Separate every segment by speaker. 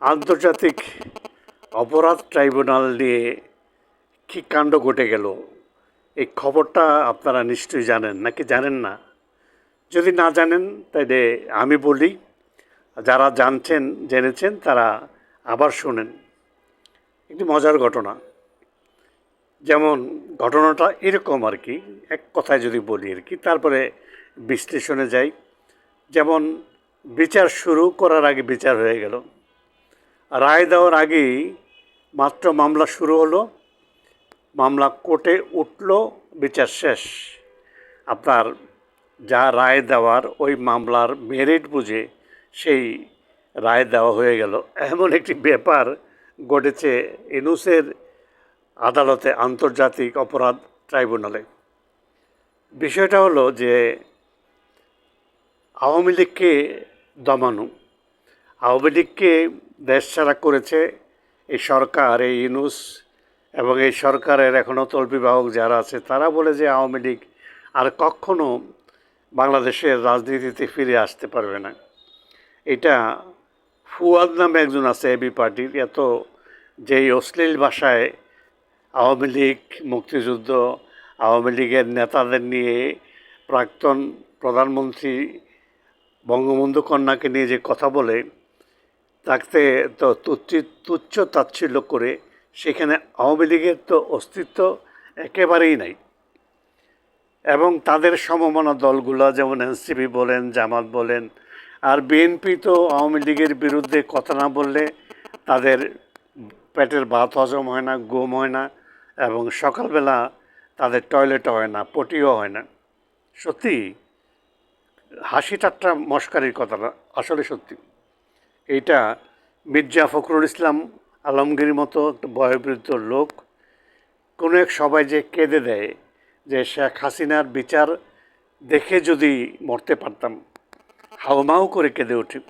Speaker 1: আন্তর্জাতিক অপরাধ ট্রাইব্যুনাল নিয়ে কী কাণ্ড ঘটে গেল? এই খবরটা আপনারা নিশ্চয়ই জানেন, নাকি জানেন না? যদি না জানেন, তাহলে আমি বলি, যারা জানছেন, জেনেছেন, তারা আবার শোনেন। একটি মজার ঘটনা। যেমন ঘটনাটা এরকম আর কি, এক কথায় যদি বলি আর কি, তারপরে বিশ্লেষণে যাই। যেমন বিচার শুরু করার আগে বিচার হয়ে গেল। রায় দেওয়ার আগেই মাত্র মামলা শুরু হলো, মামলা কোর্টে উঠল, বিচার শেষ। আপনার যা রায় দেওয়ার ওই মামলার মেরিট বুঝে সেই রায় দেওয়া হয়ে গেল। এমন একটি ব্যাপার ঘটেছে ইনুসের আদালতে আন্তর্জাতিক অপরাধ ট্রাইব্যুনালে। বিষয়টা হলো যে আওয়ামী লীগকে দমানো আওয়ামী লীগকে দেশ ছাড়া করেছে এই সরকার, এই ইনুস এবং এই সরকারের এখনও তল্পিবাহক যারা আছে, তারা বলে যে আওয়ামী লীগ আর কখনো বাংলাদেশের রাজনীতিতে ফিরে আসতে পারবে না। এটা ফুয়াদ নামে একজন আছে এবি পার্টির এত যেই অশ্লীল ভাষায় আওয়ামী লীগ, মুক্তিযুদ্ধ, আওয়ামী লীগের নেতাদের নিয়ে প্রাক্তন প্রধানমন্ত্রী বঙ্গবন্ধু কন্যাকে নিয়ে যে কথা বলে তাকে তো তুচ্ছ তুচ্ছ তাচ্ছিল্য করে সেখানে আওয়ামী লীগের তো অস্তিত্ব একেবারেই নাই। এবং তাদের সমমনা দলগুলো যেমন এনসিপি বলেন, জামাত বলেন, আর বিএনপি তো আওয়ামী লীগের বিরুদ্ধে কথা না বললে তাদের পেটের ভাত হজম হয় না, ঘুম হয় না এবং সকালবেলা তাদের টয়লেট হয় না, পটিও হয় না। সত্যি, হাসি ঠাট্টা মস্কারির কথা না আসলে সত্যি। এইটা মির্জা ফখরুল ইসলাম আলমগীর মতো একটা বয়োবৃদ্ধ লোক। কোনো এক সবাই যে কেঁদে দেয় যে শেখ হাসিনার বিচার দেখে যদি মরতে পারতাম হাউমাউ করে কেঁদে উঠি।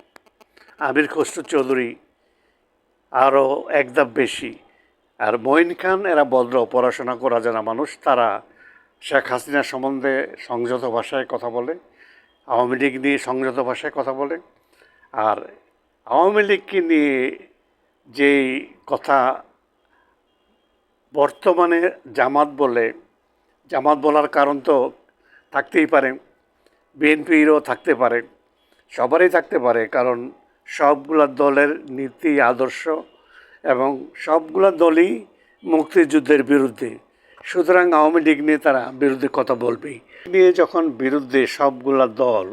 Speaker 1: আমির খসরু চৌধুরী আরও একদাপ বেশি। আর মঈন খান, এরা ভদ্র পড়াশোনা করা জানা মানুষ, তারা শেখ হাসিনা সম্বন্ধে সংযত ভাষায় কথা বলে, আওয়ামী লীগ নিয়ে সংযত ভাষায় কথা বলে। আর আওয়ামী লীগকে নিয়ে যেই কথা বর্তমানে জামাত বলে, জামাত বলার কারণ তো থাকতেই পারে, বিএনপিরও থাকতে পারে, সবারই থাকতে পারে, কারণ সবগুলা দলের নীতি, আদর্শ এবং সবগুলা দলই মুক্তিযুদ্ধের বিরুদ্ধে। সুতরাং আওয়ামী লীগ নিয়ে তারা বিরুদ্ধে কথা বলবেই। নিয়ে যখন বিরুদ্ধে সবগুলা দল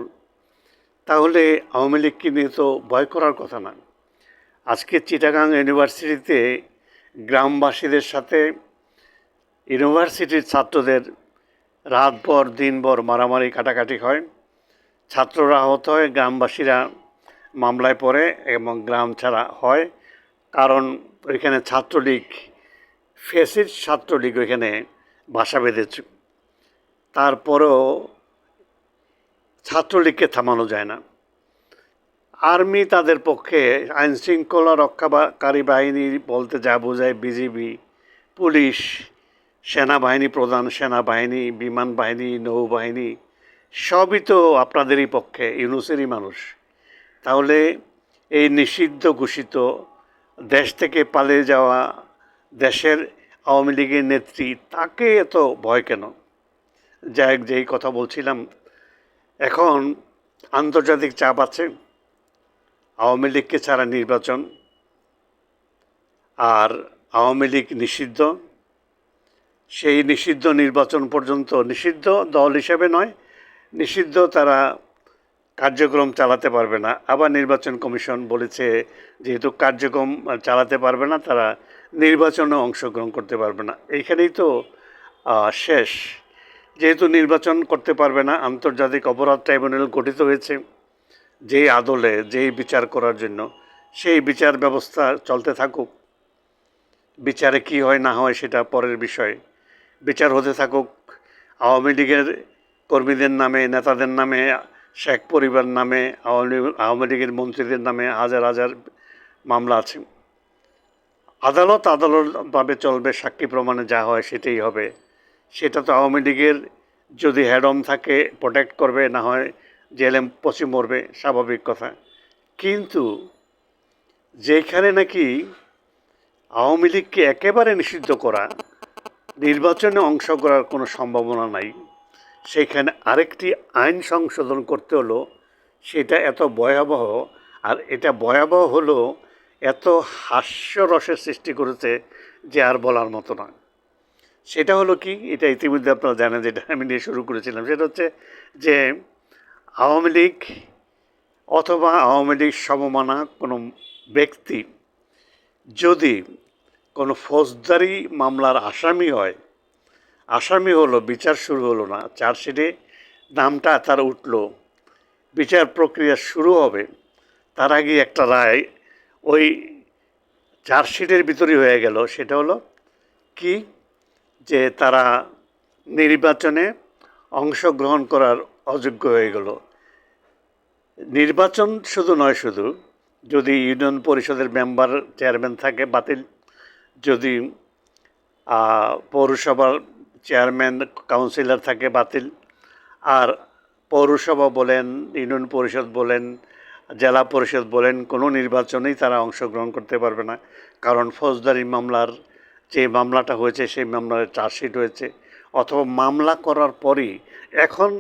Speaker 1: তাহলে আওয়ামী লীগকে নিয়ে তো ভয় করার কথা না। আজকে চিটাগাং ইউনিভার্সিটিতে গ্রামবাসীদের সাথে ইউনিভার্সিটির ছাত্রদের রাতভর, দিনভর মারামারি, কাটাকাটি হয়। ছাত্ররা আহত হয়, গ্রামবাসীরা মামলায় পড়ে এবং গ্রাম ছাড়া হয়। কারণ ওইখানে ছাত্রলীগ, ফেসির ছাত্রলীগ ওইখানে বাসা বেঁধেছে। তারপরেও ছাত্রলীগকে থামানো যায় না। আর্মি তাদের পক্ষে আইনশৃঙ্খলা রক্ষাকারী বাহিনী বলতে যা বোঝায় বিজিবি, পুলিশ, সেনাবাহিনী প্রধান সেনাবাহিনী, বিমান বাহিনী, নৌবাহিনী, সবই তো আপনাদেরই পক্ষে, ইউনুসেরই মানুষ। তাহলে এই নিষিদ্ধ ঘোষিত দেশ থেকে পালিয়ে যাওয়া দেশের আওয়ামী লীগের নেত্রী, তাকে এত ভয় কেন? যাই যেই কথা বলছিলাম এখন আন্তর্জাতিক চাপ আছে, আওয়ামী লীগকে ছাড়া নির্বাচন, আর আওয়ামী লীগ নিষিদ্ধ। সেই নিষিদ্ধ নির্বাচন পর্যন্ত নিষিদ্ধ দল হিসেবে নয়, নিষিদ্ধ তারা কার্যক্রম চালাতে পারবে না। আবার নির্বাচন কমিশন বলেছে, যেহেতু কার্যক্রম চালাতে পারবে না, তারা নির্বাচনে অংশগ্রহণ করতে পারবে না। এইখানেই তো শেষ। যেহেতু নির্বাচন করতে পারবে না, আন্তর্জাতিক অপরাধ ট্রাইব্যুনাল গঠিত হয়েছে, যেই আদলে যেই বিচার করার জন্য, সেই বিচার ব্যবস্থা চলতে থাকুক। বিচারে কি হয়, না হয় সেটা পরের বিষয়। বিচার হতে থাকুক, আওয়ামী লীগের কর্মীদের নামে, নেতাদের নামে, শেখ পরিবার নামে, আওয়ামী আওয়ামী লীগের মন্ত্রীদের নামে হাজার হাজার মামলা আছে। আদালত আদালতভাবে চলবে, সাক্ষী প্রমাণে যা হয় সেটাই হবে। সেটা তো আওয়ামী লীগের যদি হ্যাডম থাকে প্রোটেক্ট করবে, না হয় জেলে পচি মরবে, স্বাভাবিক কথা। কিন্তু যেখানে নাকি আওয়ামী লীগকে একেবারে নিষিদ্ধ করা, নির্বাচনে অংশ করার কোনো সম্ভাবনা নাই, সেখানে আরেকটি আইন সংশোধন করতে হলো, সেটা এত ভয়াবহ, আর এটা ভয়াবহ হলো, এত হাস্যরসের সৃষ্টি করেছে যে আর বলার মতো না সেটা হলো কি, এটা ইতিমধ্যে আপনারা জানেন যেটা আমি নিয়ে শুরু করেছিলাম, সেটা হচ্ছে যে আওয়ামী লীগ অথবা আওয়ামী লীগ সমমানা কোনো ব্যক্তি যদি কোনো ফৌজদারি মামলার আসামি হয়, আসামি হলো, বিচার শুরু হলো না, চার্জশিটে নামটা তার উঠল, বিচার প্রক্রিয়া শুরু হবে, তার আগে একটা রায় ওই চার্জশিটের ভিতরেই হয়ে গেল, সেটা হলো কি যে তারা নির্বাচনে অংশগ্রহণ করার অযোগ্য হয়ে গেল। নির্বাচন শুধু নয়, শুধু যদি ইউনিয়ন পরিষদের মেম্বার, চেয়ারম্যান থাকে, বাতিল। যদি পৌরসভার চেয়ারম্যান, কাউন্সিলর থাকে, বাতিল। আর পৌরসভা বলেন, ইউনিয়ন পরিষদ বলেন, জেলা পরিষদ বলেন, কোনো নির্বাচনেই তারা অংশগ্রহণ করতে পারবে না। কারণ ফৌজদারি মামলার যে মামলাটা হয়েছে, সেই মামলার চার্জশিট হয়েছে অথবা মামলা করার পরই এখন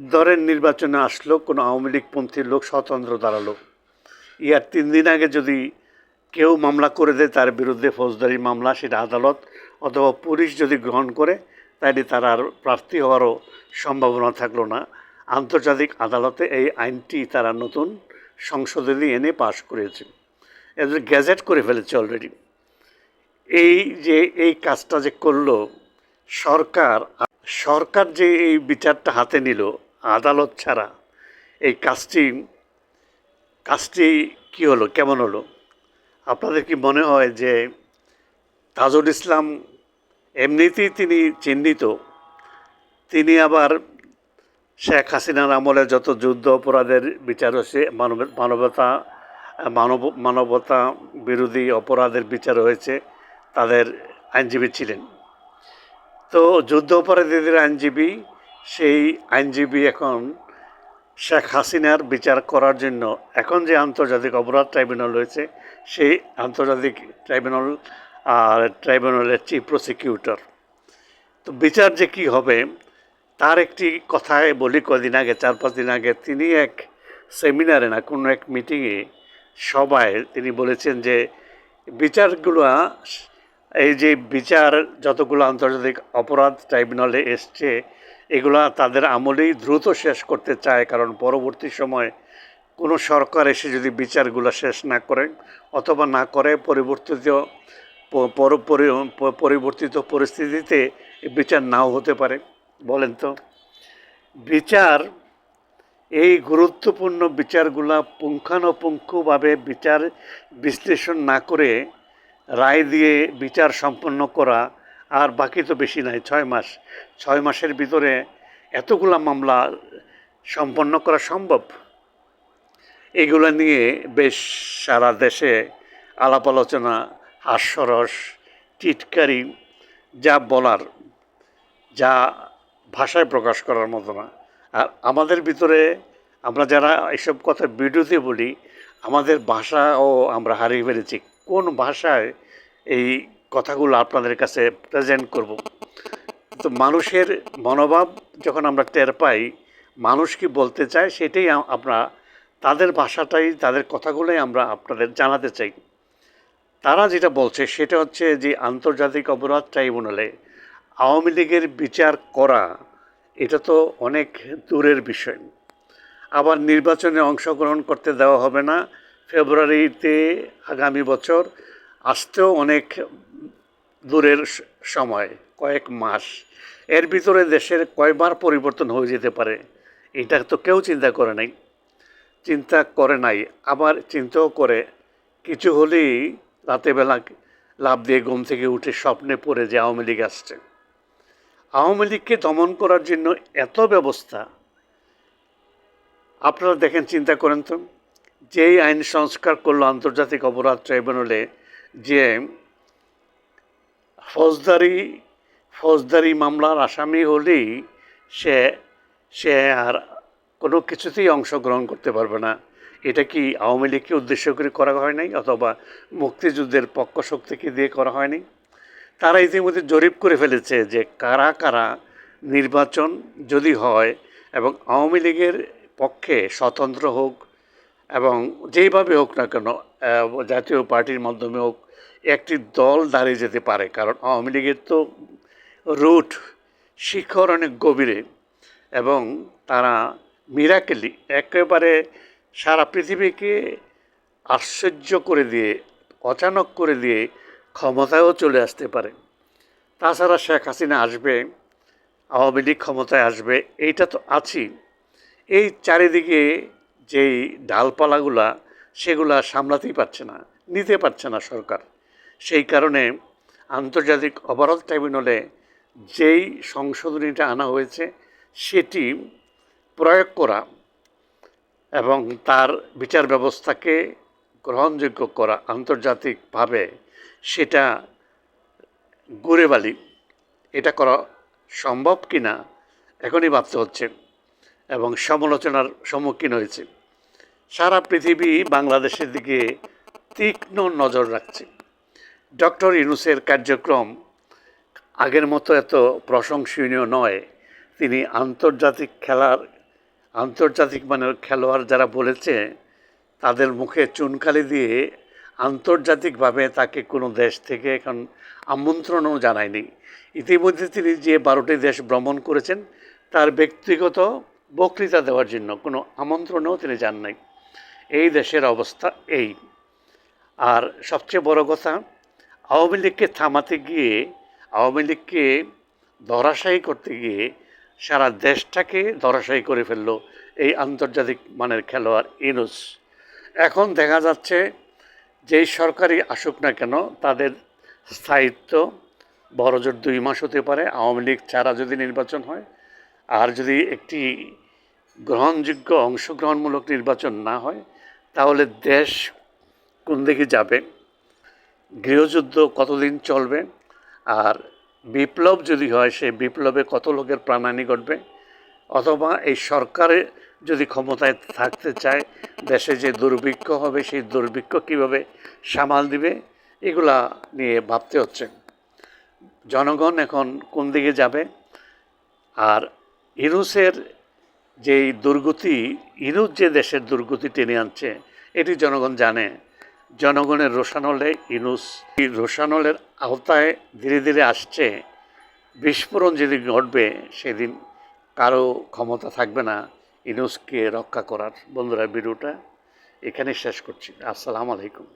Speaker 1: ধরেন নির্বাচনে আসলো কোনো আওয়ামী লীগপন্থীর লোক, স্বতন্ত্র দাঁড়াল ইয়ার তিন দিন আগে যদি কেউ মামলা করে দেয়, তার বিরুদ্ধে ফৌজদারি মামলা, সেটা আদালত অথবা পুলিশ যদি গ্রহণ করে তাহলে তার আর প্রার্থী হওয়ারও সম্ভাবনা থাকল না। আন্তর্জাতিক আদালতে এই আইনটি তারা নতুন সংশোধনী এনে পাশ করেছে। এদের গ্যাজেট করে ফেলেছে অলরেডি এই যে, এই কাজটা যে করল, সরকার সরকার যে এই বিচারটা হাতে নিল, আদালত ছাড়া, এই কাজটি কাজটি কি হলো, কেমন হলো? আপনাদের কি মনে হয় যে তাজুল ইসলাম এমনিতেই তিনি চিহ্নিত, তিনি আবার শেখ হাসিনার আমলে যত যুদ্ধ অপরাধের বিচার হয়েছে, মানব, মানবতা মানব, মানবতা বিরোধী অপরাধের বিচার হয়েছে তাদের আইনজীবী ছিলেন। তো যুদ্ধ অপরাধীদের আইনজীবী, সেই আইনজীবী এখন শেখ হাসিনার বিচার করার জন্য এখন যে আন্তর্জাতিক অপরাধ ট্রাইব্যুনাল রয়েছে, সেই আন্তর্জাতিক ট্রাইব্যুনাল আর ট্রাইব্যুনালের চিফ প্রসিকিউটর। তো বিচার যে কী হবে, তার একটি কথায় বলি কদিন আগে, চার পাঁচ দিন আগে, তিনি এক সেমিনারে না, কোনো এক মিটিংয়ে সবাই তিনি বলেছেন যে বিচারগুলো এই যে বিচার, যতগুলো আন্তর্জাতিক অপরাধ ট্রাইব্যুনালে এসছে, এগুলা তাদের আমলেই দ্রুত শেষ করতে চায়, কারণ পরবর্তী সময় কোনো সরকার এসে যদি বিচারগুলো শেষ না করে অথবা না করে, পরিবর্তিত পর- পরিবর্তিত পরিস্থিতিতে বিচার নাও হতে পারে। বলেন তো। বিচার, এই গুরুত্বপূর্ণ বিচারগুলা পুঙ্খানুপুঙ্খভাবে বিচার বিশ্লেষণ না করে রায় দিয়ে বিচার সম্পন্ন করা, আর বাকি তো বেশি নাই, ছয় মাস। ছয় মাসের ভিতরে এতগুলা মামলা সম্পন্ন করা সম্ভব? এগুলো নিয়ে বেশ সারা দেশে আলাপ আলোচনা, হাস্যরস, টিটকারি, যা বলার, যা ভাষায় প্রকাশ করার মতো না। আর আমাদের ভিতরে আমরা যারা এসব কথা ভিডিওতে বলি, আমাদের ভাষাও আমরা হারিয়ে ফেলেছি। কোন ভাষায় এই কথাগুলো আপনাদের কাছে প্রেজেন্ট করব? তো মানুষের মনোভাব যখন আমরা টের পাই, মানুষ কি বলতে চায় সেটাই আমরা, তাদের ভাষাটাই, তাদের কথাগুলোই আমরা আপনাদের জানাতে চাই। তারা যেটা বলছে সেটা হচ্ছে যে আন্তর্জাতিক অপরাধ ট্রাইব্যুনালে আওয়ামী লীগের বিচার করা, এটা তো অনেক দূরের বিষয়। আবার নির্বাচনে অংশগ্রহণ করতে দেওয়া হবে না ফেব্রুয়ারিতে আগামী বছর আসতেও অনেক দূরের সময়, কয়েক মাস। এর ভিতরে দেশের কয়বার পরিবর্তন হয়ে যেতে পারে, এটা তো কেউ চিন্তা করে নাই। চিন্তা করে নাই, আবার চিন্তাও করে, কিছু হলেই রাতেবেলা লাভ দিয়ে ঘুম থেকে উঠে স্বপ্নে পড়ে যে আওয়ামী লীগ আসছে। আওয়ামী লীগকে দমন করার জন্য এত ব্যবস্থা, আপনারা দেখেন, চিন্তা করেন তো। যেই আইন সংস্কার করল আন্তর্জাতিক অপরাধ ট্রাইব্যুনালে যে ফৌজদারি ফৌজদারি মামলার আসামি হলেই সে সে আর কোনো কিছুতেই অংশগ্রহণ করতে পারবে না। এটা কি আওয়ামী লীগকে উদ্দেশ্য করে করা হয় নাই অথবা মুক্তিযুদ্ধের পক্ষ শক্তিকে দিয়ে করা হয়নি? তারা ইতিমধ্যে জরিপ করে ফেলেছে যে কারা কারা নির্বাচন যদি হয় এবং আওয়ামী লীগের পক্ষে স্বতন্ত্র হোক এবং যেইভাবে হোক না কেন জাতীয় পার্টির মাধ্যমে হোক, একটি দল দাঁড়িয়ে যেতে পারে। কারণ আওয়ামী লীগের তো রুট, শিখর অনেক গভীরে এবং তারা মিরাকেলি একেবারে সারা পৃথিবীকে আশ্চর্য করে দিয়ে, অচানক করে দিয়ে ক্ষমতায়ও চলে আসতে পারে। তাছাড়া শেখ হাসিনা আসবে, আওয়ামী লীগ ক্ষমতায় আসবে, এইটা তো আছেই। এই চারিদিকে যেই ডালপালাগুলা সেগুলা সামলাতেই পারছে না, নিতে পারছে না সরকার। সেই কারণে আন্তর্জাতিক অপরাধ ট্রাইব্যুনালে যেই সংশোধনীটা আনা হয়েছে সেটি প্রয়োগ করা এবং তার বিচার ব্যবস্থাকে গ্রহণযোগ্য করা আন্তর্জাতিকভাবে সেটা ঘুরে বালি এটা করা সম্ভব কি না এখনই ভাবতে হচ্ছে। এবং সমালোচনার সম্মুখীন হয়েছে। সারা পৃথিবী বাংলাদেশের দিকে তীক্ষ্ণ নজর রাখছে। ডক্টর ইউনুসের কার্যক্রম আগের মতো এত প্রশংসনীয় নয়। তিনি আন্তর্জাতিক খেলার, আন্তর্জাতিক মানের খেলোয়াড় যারা বলেছে, তাদের মুখে চুনকালি দিয়ে আন্তর্জাতিকভাবে তাকে কোনো দেশ থেকে এখন আমন্ত্রণও জানায়নি। ইতিমধ্যে তিনি যে বারোটি দেশ ভ্রমণ করেছেন, তার ব্যক্তিগত বক্তৃতা দেওয়ার জন্য কোনো আমন্ত্রণও তিনি যান নাই। এই দেশের অবস্থা এই। আর সবচেয়ে বড় কথা, আওয়ামী লীগকে থামাতে গিয়ে, আওয়ামী লীগকে ধরাশায়ী করতে গিয়ে সারা দেশটাকে ধরাশায়ী করে ফেলল এই আন্তর্জাতিক মানের খেলোয়াড় ইনুস। এখন দেখা যাচ্ছে, যেই সরকারি আসুক না কেন, তাদের স্থায়িত্ব বড়জোর দুই মাস হতে পারে। আওয়ামী লীগ ছাড়া যদি নির্বাচন হয়, আর যদি একটি গ্রহণযোগ্য, অংশগ্রহণমূলক নির্বাচন না হয়, তাহলে দেশ কোন দিকে যাবে? গৃহযুদ্ধ কতদিন চলবে? আর বিপ্লব যদি হয়, সেই বিপ্লবে কত লোকের প্রাণহানি ঘটবে? অথবা এই সরকারে যদি ক্ষমতায় থাকতে চায়, দেশে যে দুর্ভিক্ষ হবে, সেই দুর্ভিক্ষ কীভাবে সামাল দিবে? এগুলা নিয়ে ভাবতে হচ্ছে। জনগণ এখন কোন দিকে যাবে? আর ইনুসের যেই দুর্গতি ইনুস যে দেশের দুর্গতি টেনে আনছে, এটি জনগণ জানে। জনগণের রোশানলে ইনুস, এই রোশানলের আওতায় ধীরে ধীরে আসছে। বিস্ফোরণ যেদিন ঘটবে, সেদিন কারও ক্ষমতা থাকবে না ইনুসকে রক্ষা করার। বন্ধুরা, ভিডিওটা এখানে শেষ করছি। আসসালামু আলাইকুম।